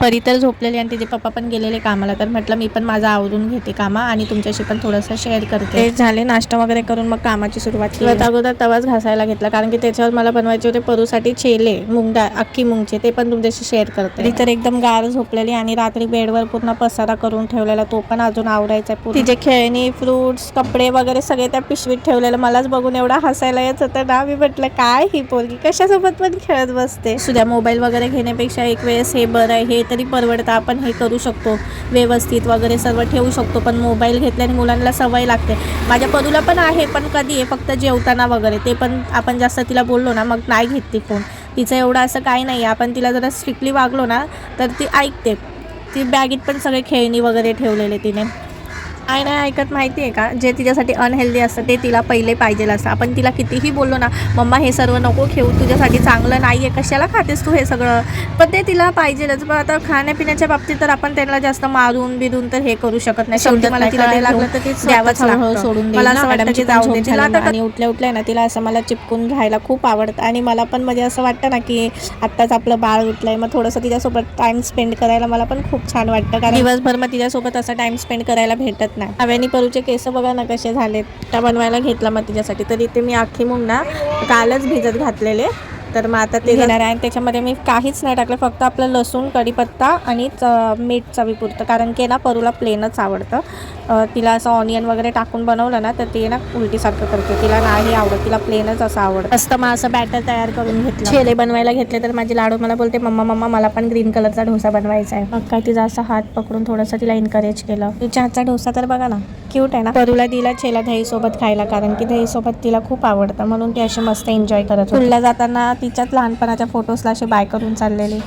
परी तर झोपलेली आणि तिचे पप्पा पण गेलेले कामाला. तर म्हटलं मी पण माझं आवरून घेते कामा आणि तुमच्याशी पण थोडंसं शेअर करते. ते झाले नाश्ता वगैरे करून मग कामाची सुरुवात केली. तर अगोदर तवाच घासायला घेतला. कारण की त्याच्यावर मला बनवायचे होते परूसाठी चेले मूग डाळ अख्खी मूगचे ते पण तुमच्याशी शेअर करते. तर एकदम गार झोपलेली आणि रात्री बेडवर पूर्ण पसारा करून ठेवलेला तो पण अजून आवरायचा आहे तिचे खेळणी फ्रुट्स कपडे वगैरे सगळे त्या पिशवीत ठेवलेलं. मलाच बघून एवढा हसायला येत होतं. ना मी म्हटलं काय ही पोरगी? कशासोबत पण खेळत बसते? सुद्या मोबाईल वगैरे घेण्यापेक्षा एक वेळेस हे बरं आहे हे तरी परवडतं. आपण हे करू शकतो. व्यवस्थित वगैरे सर्व ठेवू शकतो. पण मोबाईल घेतल्याने मुलांना सवय लागते. माझ्या पदूला पण आहे पण कधी आहे फक्त जेवताना वगैरे. ते पण आपण जास्त तिला बोललो ना मग नाही घेत ती फोन. तिचं एवढं असं काही नाही आहे. आपण तिला जरा स्ट्रिक्टली वागलो ना तर ती ऐकते. ती बॅगेत पण सगळे खेळणी वगैरे ठेवलेले तिने. काय नाही ऐकत माहिती आहे का? जे तिच्यासाठी अनहेल्दी असतं ते तिला पहिले पाहिजे असतं. आपण तिला कितीही बोललो ना मम्मा हे सर्व नको खेळू तुझ्यासाठी चांगलं नाही आहे कशाला खातेस तू हे सगळं? पण ते तिला पाहिजेलच. पण आता खाण्यापिण्याच्या बाबतीत तर आपण त्यांना जास्त मारून बिरून तर हे करू शकत नाही. शेवटी मला तिला ते लागलं तर ते द्यावंच सोडून मला असं वाटतं की जाऊ दे तिला आता आणि उठल्या उठल्या ना तिला असं मला चिपकून राहायला खूप आवडतं. आणि मला पण म्हणजे असं वाटतं ना की आत्ताच आपलं बाळ उठलंय मग थोडंसं तिच्यासोबत टाइम स्पेंड करायला मला पण खूप छान वाटतं. कारण दिवसभर मग तिच्यासोबत असं टाइम स्पेंड करायला भेटत नाही. हव्यानी परूचे केस बघा ना कसे झालेत. त्या बनवायला घेतला मग तिच्यासाठी. तर इथे मी आखी मूग ना कालच भिजत घातलेले. तर मग आता ते घेणार आहे आणि त्याच्यामध्ये मी काहीच नाही टाकलं फक्त आपलं लसूण कढीपत्ता आणि च- मीठ चवीपुरतं. कारण की ना परूला प्लेनच आवडतं. तिला असं ऑनियन वगैरे टाकून बनवलं ना तर ते ना उलटीसारखं करते. तिला नाही आवडत तिला प्लेनच असं आवडतं. मस्त मग असं बॅटर तयार करून घेतलं. छेले बनवायला घेतले तर माझी लाडू मला बोलते मम्मा मम्मा मला पण ग्रीन कलरचा डोसा बनवायचा आहे. मग काय तिचा असा हात पकडून थोडंसं तिला एनकरेज केलं. तिच्या हातचा डोसा तर बघा ना क्यूट आहे ना. परूला दिला छेला दहीसोबत खायला कारण की दहीसोबत तिला खूप आवडतं. म्हणून ती अशी मस्त एन्जॉय करत. स्कूलला जाताना तिच्याच लहानपणाच्या फोटोजला असे बाय करून चाललेली.